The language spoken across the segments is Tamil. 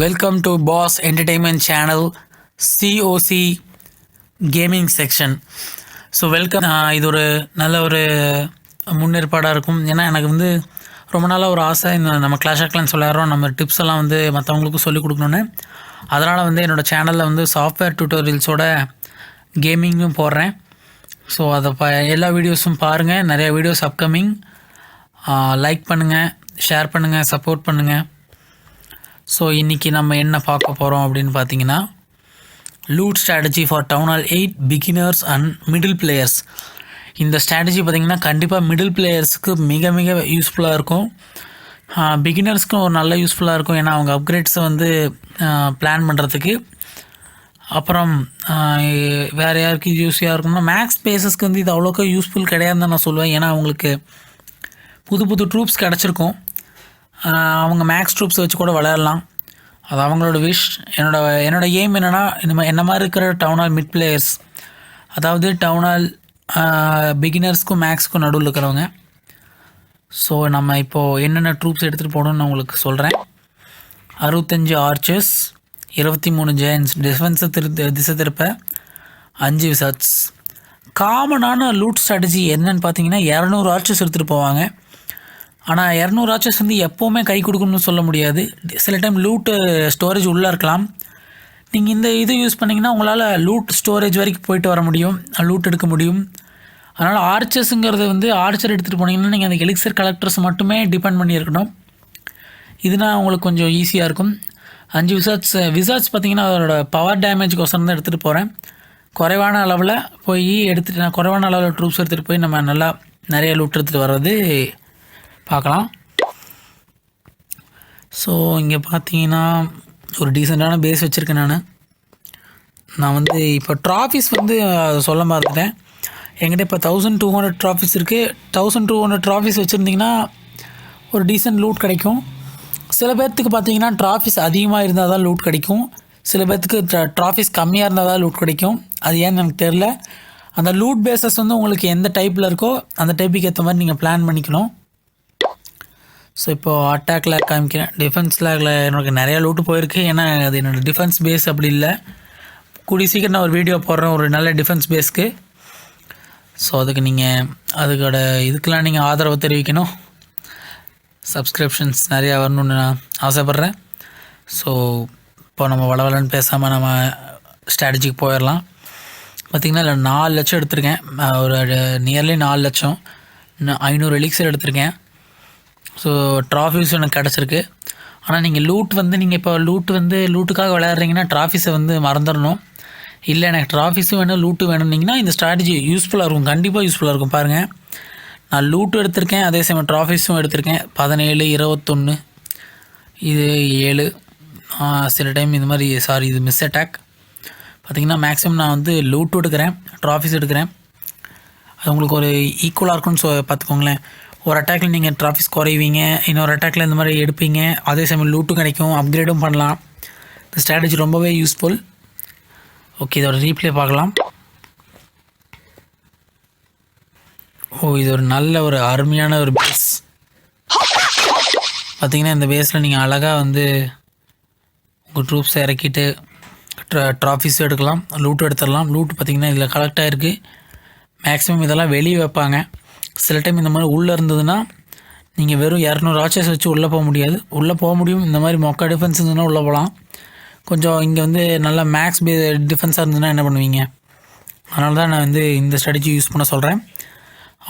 Welcome to Boss entertainment channel COC gaming section so welcome இது ஒரு நல்ல ஒரு முன்னேற்பாடாக இருக்கும். ஏன்னா எனக்கு வந்து ரொம்ப நாளாக ஒரு ஆசை இந்த நம்ம கிளாஷ் ஆஃப் கிளான்ஸ் நம்ம டிப்ஸ் எல்லாம் வந்து மற்றவங்களுக்கும் சொல்லிக் கொடுக்கணுன்னு அதனால் வந்து என்னோடய சேனலில் வந்து சாஃப்ட்வேர் டியூட்டோரியல்ஸோட கேமிங்கும் போடுறேன். ஸோ அதை ப எல்லா வீடியோஸும் பாருங்கள் நிறைய வீடியோஸ் அப்கமிங் லைக் பண்ணுங்கள் ஷேர் பண்ணுங்கள் சப்போர்ட் பண்ணுங்கள் ஸோ இன்றைக்கி நம்ம என்ன பார்க்க போகிறோம் அப்படின்னு பார்த்தீங்கன்னா loot strategy for town hall eight beginners and middle players இந்த ஸ்ட்ராட்டஜி பார்த்திங்கன்னா கண்டிப்பாக மிடில் பிளேயர்ஸுக்கு மிக மிக யூஸ்ஃபுல்லாக இருக்கும். பிகினர்ஸ்க்கும் ஒரு நல்ல யூஸ்ஃபுல்லாக இருக்கும். ஏன்னா அவங்க அப்கிரேட்ஸை வந்து பிளான் பண்ணுறதுக்கு அப்புறம் வேறு யாருக்கு இது யூஸியாக இருக்கும்னா மேக்ஸ் பேசஸ்க்கு வந்து இது அவ்வளோக்கா யூஸ்ஃபுல் கிடையாதுன்னு தான் நான் சொல்லுவேன். ஏன்னா அவங்களுக்கு புது புது ட்ரூப்ஸ் கிடச்சிருக்கும். அவங்க மேக்ஸ் ட்ரூப்ஸ் வச்சு கூட விளையாடலாம். அது அவங்களோட விஷ் என்னோட என்னோடய எய்ம் என்னென்னா இந்த மாதிரி என்ன மாதிரி இருக்கிற டவுன் ஹால் மிட் பிளேயர்ஸ் அதாவது டவுன் ஹால் பிகினர்ஸ்க்கும் மேக்ஸ்க்கும் நடுவில் இருக்கிறவங்க. ஸோ நம்ம இப்போது என்னென்ன ட்ரூப்ஸ் எடுத்துகிட்டு போகணும்னு நான் உங்களுக்கு சொல்கிறேன் அறுபத்தஞ்சு ஆர்ச்சர்ஸ் இருபத்தி மூணு ஜெயின்ஸ் டிஃபென்ஸை திரு திசை திருப்ப அஞ்சு விசாட்ஸ் காமனான லூட் ஸ்ட்ராட்டஜி என்னன்னு பார்த்தீங்கன்னா இரநூறு ஆர்ச்சர்ஸ் எடுத்துகிட்டு போவாங்க. ஆனால் இரநூறு ஆர்ச்சர்ஸ் வந்து எப்போவுமே கை கொடுக்கணும்னு சொல்ல முடியாது. சில டைம் லூட்டு ஸ்டோரேஜ் உள்ளே இருக்கலாம். நீங்கள் இந்த இது யூஸ் பண்ணிங்கன்னா உங்களால் லூட் ஸ்டோரேஜ் வரைக்கும் போயிட்டு வர முடியும். லூட் எடுக்க முடியும். அதனால் ஆர்ச்சர்ஸுங்கிறது வந்து ஆர்ச்சர் எடுத்துகிட்டு போனீங்கன்னா நீங்கள் அந்த எலிக்சர் கலெக்டர்ஸ் மட்டுமே டிபெண்ட் பண்ணியிருக்கணும் இதுனா உங்களுக்கு கொஞ்சம் ஈஸியாக இருக்கும். அஞ்சு விசாட்ஸ் விசாட்ஸ் பார்த்தீங்கன்னா அதோட பவர் டேமேஜ்க்கோசரம் தான் எடுத்துகிட்டு போகிறேன் குறைவான அளவில் போய் எடுத்துகிட்டு நான் குறைவான அளவில் ட்ரூப்ஸ் எடுத்துகிட்டு போய் நம்ம நல்லா நிறைய லூட் எடுத்துகிட்டு வர்றது பார்க்கலாம். ஸோ இங்கே பார்த்தீங்கன்னா ஒரு டீசெண்டான பேஸ் வச்சுருக்கேன் நான். நான் வந்து இப்போ ட்ராஃபிஸ் வந்து சொல்ல மறந்துட்டேன் என்கிட்ட இப்போ தௌசண்ட் டூ ஹண்ட்ரட் ட்ராஃபிஸ் இருக்குது தௌசண்ட் டூ ஹண்ட்ரட் ட்ராஃபிஸ் வச்சுருந்திங்கன்னா ஒரு டீசென்ட் லூட் கிடைக்கும். சில பேர்த்துக்கு பார்த்தீங்கன்னா ட்ராஃபிஸ் அதிகமாக இருந்தால் தான் லூட் கிடைக்கும். சில பேர்த்துக்கு ட்ராஃபிஸ் கம்மியாக இருந்தால் தான் லூட் கிடைக்கும். அது ஏன்னு எனக்கு தெரில அந்த லூட் பேசஸ் வந்து உங்களுக்கு எந்த டைப்பில் இருக்கோ அந்த டைப்புக்கு ஏற்ற மாதிரி நீங்கள் பிளான் பண்ணிக்கணும். ஸோ இப்போது அட்டாக்ல காமிக்கிறேன். டிஃபென்ஸ் லேக்கில் எனக்கு நிறையா லூட்டு போயிருக்கு. ஏன்னா அது என்னோடய டிஃபென்ஸ் பேஸ் அப்படி இல்லை. கூடி சீக்கிரம் நான் ஒரு வீடியோ போடுறேன். ஒரு நல்ல டிஃபென்ஸ் பேஸ்க்கு ஸோ அதுக்கு நீங்கள் அதுக்கோட இதுக்கெலாம் நீங்கள் ஆதரவு தெரிவிக்கணும். சப்ஸ்கிரிப்ஷன்ஸ் நிறையா வரணும்னு நான் ஆசைப்பட்றேன். ஸோ இப்போ நம்ம வளவலன்னு பேசாமல் நம்ம ஸ்ட்ராட்டஜிக்கு போயிடலாம். பார்த்திங்கன்னா இல்லை நாலு லட்சம் எடுத்திருக்கேன். ஒரு நியர்லி நாலு லட்சம். இன்னும் ஐநூறு எலிக்ஸர் எடுத்திருக்கேன். ஸோ ட்ராஃபிஸ் எனக்கு கிடச்சிருக்கு. ஆனால் நீங்கள் லூட் வந்து நீங்கள் இப்போ லூட் வந்து லூட்டுக்காக விளையாடுறீங்கன்னா ட்ராஃபிஸை வந்து மறந்துடணும். இல்லை எனக்கு ட்ராஃபிஸும் வேணும் லூட்டு வேணும்னிங்கன்னா இந்த ஸ்ட்ராட்டஜி யூஸ்ஃபுல்லாக இருக்கும். கண்டிப்பாக யூஸ்ஃபுல்லாக இருக்கும். பாருங்கள் நான் லூட்டு எடுத்திருக்கேன் அதே சமயம் ட்ராஃபிஸும் எடுத்திருக்கேன். பதினேழு இருபத்தொன்று இது ஏழு. சில டைம் இந்த மாதிரி சாரி இது மிஸ் அட்டாக் பார்த்தீங்கன்னா மேக்ஸிமம் நான் வந்து லூட்டும் எடுக்கிறேன் ட்ராஃபிஸ் எடுக்கிறேன். அது உங்களுக்கு ஒரு ஈக்குவலாக இருக்கும்னு சொ பார்த்துக்கோங்களேன். ஒரு அட்டாக்ல நீங்கள் ட்ராஃபிக்ஸ் குறைவீங்க இன்னொரு அட்டாக்ல இந்த மாதிரி எடுப்பீங்க அதே சமயம் லூட்டும் கிடைக்கும் அப்கிரேடும் பண்ணலாம். இந்த ஸ்ட்ராட்டஜி ரொம்பவே யூஸ்ஃபுல் ஓகே இதோட ரீப்ளே பார்க்கலாம். ஓ இது ஒரு நல்ல ஒரு அருமையான ஒரு பேஸ் பார்த்தீங்கன்னா இந்த பேஸில் நீங்கள் அழகாக வந்து உங்கள் ட்ரூப்ஸை இறக்கிட்டு ட்ரா ட்ராஃபிஸும் எடுக்கலாம் லூட்டும் எடுத்துடலாம். லூட் பார்த்தீங்கன்னா இதில் கலெக்ட் ஆகிருக்கு மேக்ஸிமம் இதெல்லாம் வெளியே வைப்பாங்க. சில டைம் இந்த மாதிரி உள்ளே இருந்ததுன்னா நீங்கள் வெறும் இரநூறு ஆச்சர்ஸ் வச்சு உள்ளே போக முடியாது. உள்ளே போக முடியும். இந்த மாதிரி மொக்க டிஃபென்ஸ் இருந்ததுன்னா உள்ளே போகலாம் கொஞ்சம் இங்கே வந்து நல்லா மேக்ஸ் பே டிஃபென்ஸாக இருந்ததுன்னா என்ன பண்ணுவீங்க? அதனால தான் நான் வந்து இந்த ஸ்ட்ராட்டஜி யூஸ் பண்ண சொல்கிறேன்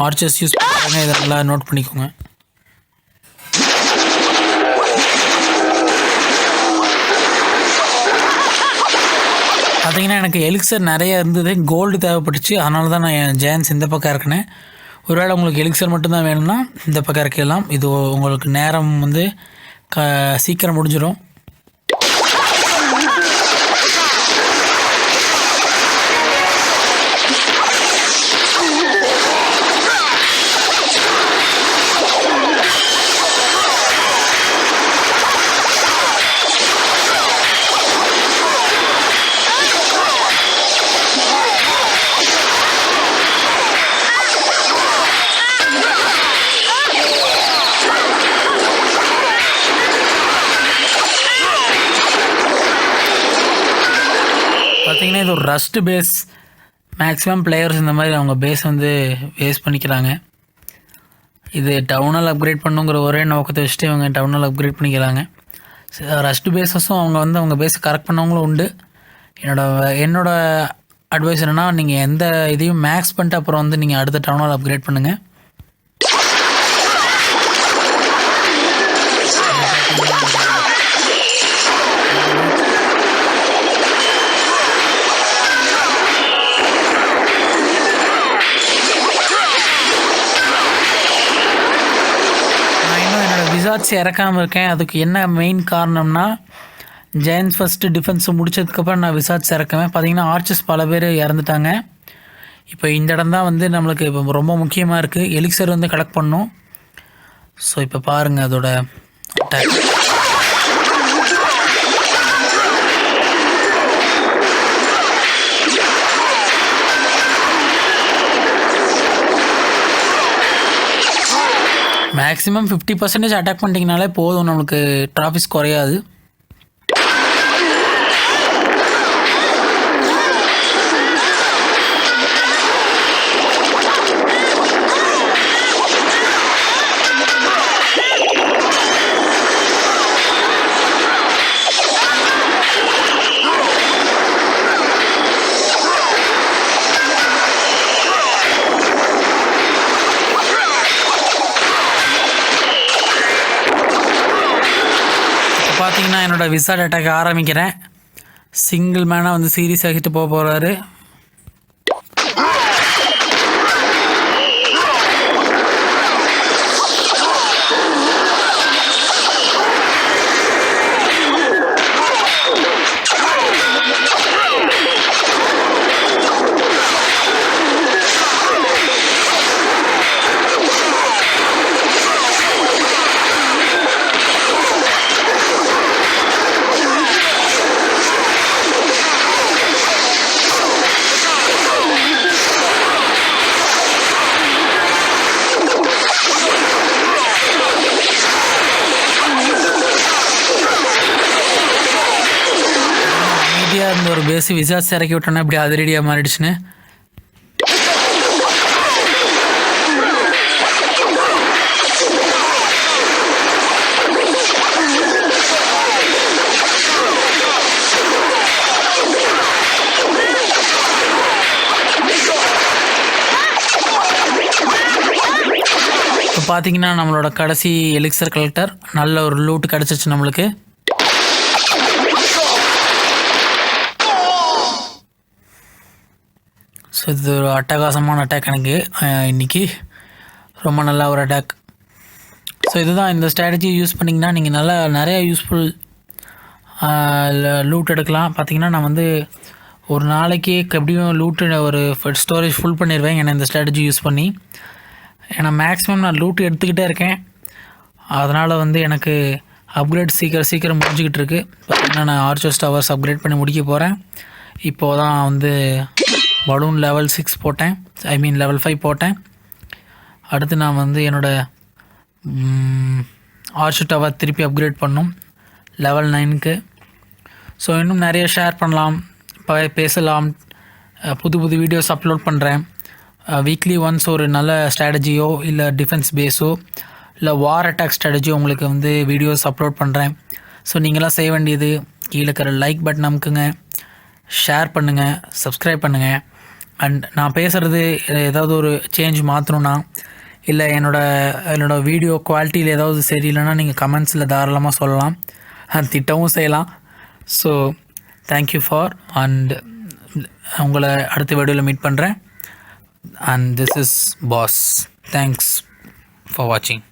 ஆர்ச்சர்ஸ் யூஸ் பண்ணுறாங்க இதை நல்லா நோட் பண்ணிக்கோங்க. பார்த்தீங்கன்னா எனக்கு எலிக்சர் நிறைய இருந்தது. கோல்டு தேவைப்பட்டுச்சு. அதனால தான் நான் என் ஜெயன்ஸ் இந்த பக்கம் இறக்குனேன். ஒருவேளை உங்களுக்கு எலிக்சர் மட்டும்தான் வேணும்னா இந்த பக்கம் இறக்கலாம் இது உங்களுக்கு நேரம் வந்து க சீக்கிரம் முடிஞ்சிடும் பார்த்தீங்கன்னா இது ஒரு ரஸ்ட் பேஸ் மேக்ஸிமம் பிளேயர்ஸ் இந்த மாதிரி அவங்க பேஸ் வந்து வேஸ்ட் பண்ணிக்கிறாங்க. இது டவுனால் அப்கிரேட் பண்ணுங்கிற ஒரே நோக்கத்தை வச்சுட்டு இவங்க டவுனால் அப்கிரேட் பண்ணிக்கிறாங்க. ரஸ்ட் பேஸஸும் அவங்க வந்து அவங்க பேஸை கரெக்ட் பண்ணவங்களும் உண்டு. என்னோட என்னோட அட்வைஸ் என்னென்னா நீங்கள் எந்த இதையும் மேக்ஸ் பண்ணிட்டு அப்புறம் வந்து நீங்கள் அடுத்த டவுனால் அப்கிரேட் பண்ணுங்கள் இன்னும் இறக்காமல் இருக்கேன். அதுக்கு என்ன மெயின் காரணம்னா ஜெயன்ஸ் ஃபஸ்ட்டு டிஃபென்ஸ் முடிச்சதுக்கப்புறம் நான் விசார்ட்ஸ் இறக்குவேன். பார்த்தீங்கன்னா ஆர்ச்சஸ் பல பேர் இறந்துட்டாங்க. இப்போ இந்த இடம் தான் வந்து நம்மளுக்கு இப்போ ரொம்ப முக்கியமாக இருக்குது எலிக்சர் வந்து கலெக்ட் பண்ணும். ஸோ இப்போ பாருங்கள் அதோட attack. Maximum fifty percentage attack பண்ணிட்டீங்கனாலே போதும். நம்மளுக்கு ட்ராஃபிக்ஸ் குறையாது. நான் பார்த்தீங்கன்னா என்னோட விசா அட்டாக் ஆரம்பிக்கிறேன். சிங்கிள் மேனாக வந்து சீரியஸ் ஆகிட்டு போக போகிறாரு அமைதியாக இருந்த ஒரு பேஸு விசாஸ் இறக்கி விட்டோன்னா இப்படி அதிரடியாக மாறிடுச்சுன்னு. இப்போ பார்த்தீங்கன்னா நம்மளோட கடைசி எலிக்சர் கலெக்டர் நல்ல ஒரு லூட் கிடச்சிச்சு நம்மளுக்கு. ஸோ இது ஒரு அட்டகாசமான அட்டாக் எனக்கு. இன்றைக்கி இன்னைக்கு ரொம்ப நல்ல ஒரு அட்டாக் ஸோ இதுதான் இந்த ஸ்ட்ராட்டஜி யூஸ் பண்ணிங்கன்னா நீங்கள் நல்லா நிறையா யூஸ்ஃபுல் லூட் எடுக்கலாம். பார்த்தீங்கன்னா நான் வந்து ஒரு நாளைக்கு எப்படியும் லூட்டு ஒரு ஸ்டோரேஜ் ஃபுல் பண்ணிடுவேன் ஏன்னா இந்த ஸ்ட்ராட்டஜி யூஸ் பண்ணி. ஏன்னா மேக்ஸிமம் நான் லூட் எடுத்துக்கிட்டே இருக்கேன். அதனால் வந்து எனக்கு அப்கிரேட் சீக்கிரம் சீக்கிரம் முடிஞ்சிக்கிட்டு இருக்குது பார்த்திங்கன்னா நான் ஆர்ச்சஸ் டவர்ஸ் அப்கிரேட் பண்ணி முடிக்க போகிறேன் இப்போது தான் வந்து பலூன் லெவல் சிக்ஸ் போட்டேன். ஐ மீன் லெவல் ஃபைவ் போட்டேன். அடுத்து நான் வந்து என்னோடய ஆர்ச்சு டவர் திருப்பி அப்கிரேட் பண்ணும். லெவல் நைனுக்கு ஸோ இன்னும் நிறைய ஷேர் பண்ணலாம். ப- பேசலாம். புது புது வீடியோஸ் அப்லோட் பண்ணுறேன் வீக்லி ஒன்ஸ் ஒரு நல்ல ஸ்ட்ராட்டஜியோ இல்லை டிஃபென்ஸ் பேஸோ இல்லை வார் அட்டாக் ஸ்ட்ராட்டஜியோ உங்களுக்கு வந்து வீடியோஸ் அப்லோட் பண்ணுறேன் ஸோ நீங்களாம் செய்ய வேண்டியது. கீழே இருக்கிற லைக் பட்டன் அமுக்குங்க. ஷேர் பண்ணுங்கள் சப்ஸ்கிரைப் பண்ணுங்கள் அண்ட் நான் பேசுகிறது ஏதாவது ஒரு சேஞ்ச் மாற்றணும்னா இல்லை என்னோடய என்னோடய வீடியோ குவாலிட்டியில் ஏதாவது சரியில்லைன்னா நீங்கள் கமெண்ட்ஸில் தாராளமாக சொல்லலாம். அண்ட் திட்டவும் செய்யலாம். ஸோ தேங்க்யூ ஃபார் அண்ட் உங்களை அடுத்த வீடியோவில் மீட் பண்ணுறேன் and this is Boss thanks for வாட்சிங்